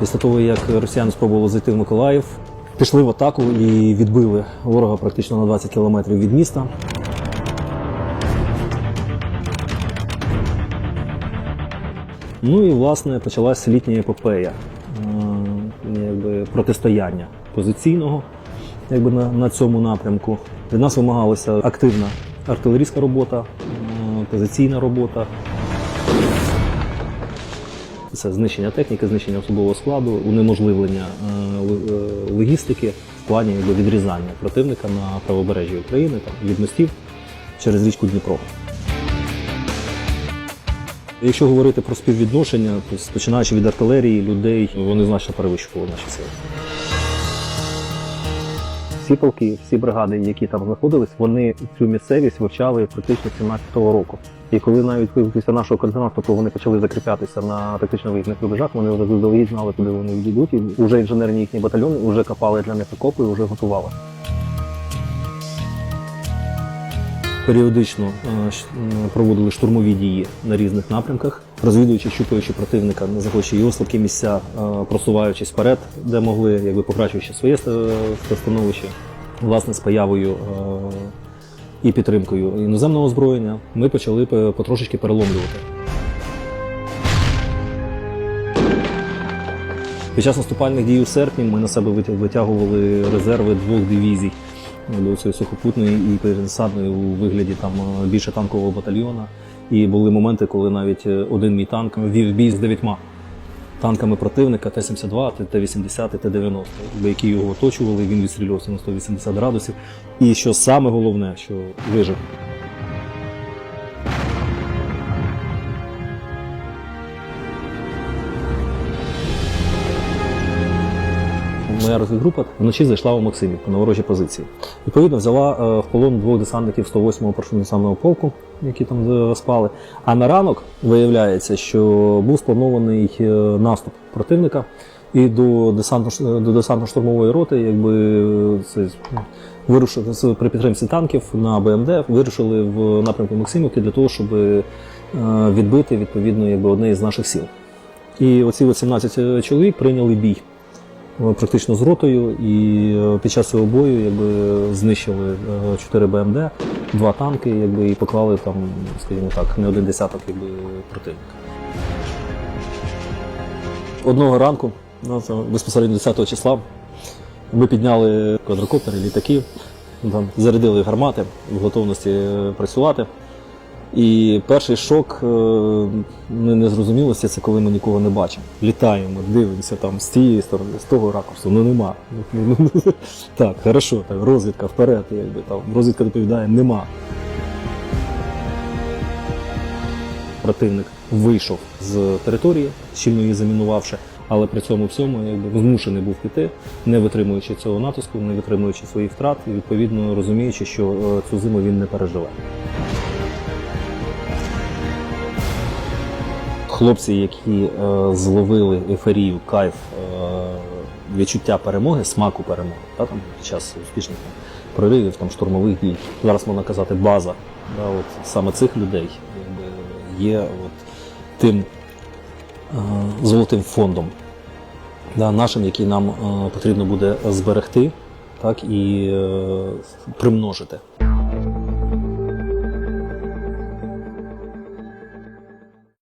Після того, як росіяни спробували зайти в Миколаїв, пішли в атаку і відбили ворога практично на 20 кілометрів від міста. Ну і власне почалася літня епопея, е, якби протистояння позиційного якби на, на цьому напрямку. Від нас вимагалася активна артилерійська робота, е, позиційна робота. Це знищення техніки, знищення особового складу, унеможливлення е, е, логістики в плані відрізання противника на правобережжі України там, від мостів через річку Дніпро. Якщо говорити про співвідношення, то починаючи від артилерії, людей, вони значно перевищували наші сили. Всі полки, всі бригади, які там знаходились, вони цю місцевість вивчали практично 17-го року. І коли навіть після нашого координату, то вони почали закріплятися на тактично вигідних рубежах, вони вже заздалегідь знали, куди вони йдуть, і вже інженерні їхні батальйони вже копали для них окопи вже готували. Періодично е, проводили штурмові дії на різних напрямках, розвідуючи, щупаючи противника, не захоче його слабкі місця, е, просуваючись вперед, де могли, якби покращуючи своє становище, власне, з появою е, і підтримкою іноземного озброєння, ми почали потрошечки переломлювати. Під час наступальних дій у серпні ми на себе витя- витягували резерви двох дивізій цієї сухопутної і пересадної у вигляді там е, більше танкового батальйона. І були моменти, коли навіть е, один мій танк вів бій з дев'ятьма танками противника Т-72, Т-80, Т-90, які його оточували, він відстрілювався на 180 градусів. І що саме головне, що вижив. Моя розвідгрупа вночі зайшла у Максимівку на ворожі позиції. Відповідно, взяла е, в полон двох десантників 108-го паршунно полку, які там е, спали. А на ранок виявляється, що був спланований е, наступ противника. І до десантно до десантно-штурмової роти, якби це вирушили при підтримці танків на БМД, вирушили в напрямку Максимівки для того, щоб відбити відповідно якби одне із наших сіл. І оці от 17 чоловік прийняли бій практично з ротою, і е, під час цього бою якби, знищили 4 БМД, два танки, якби, і поклали там, скажімо так, не один десяток якби, противника. Одного ранку, ну, це безпосередньо 10 числа, ми підняли квадрокоптери, літаки, там, зарядили гармати в готовності е, працювати. І перший шок е, не, незрозумілості це коли ми нікого не бачимо. Літаємо, дивимося там з тієї сторони, з того ракурсу, ну нема. Так, хорошо, так, розвідка вперед, якби там розвідка доповідає, нема. Противник вийшов з території, щільно її замінувавши, але при цьому всьому якби змушений був піти, не витримуючи цього натиску, не витримуючи своїх втрат і відповідно розуміючи, що е, цю зиму він не переживе. Хлопці, які е, зловили ейфорію, кайф, е, відчуття перемоги, смаку перемоги, та, там, під час успішних там, проривів, там, штурмових дій. Зараз можна казати, база. Да, от, саме цих людей є от, тим е, золотим фондом, да, нашим, який нам е, потрібно буде зберегти так, і е, примножити.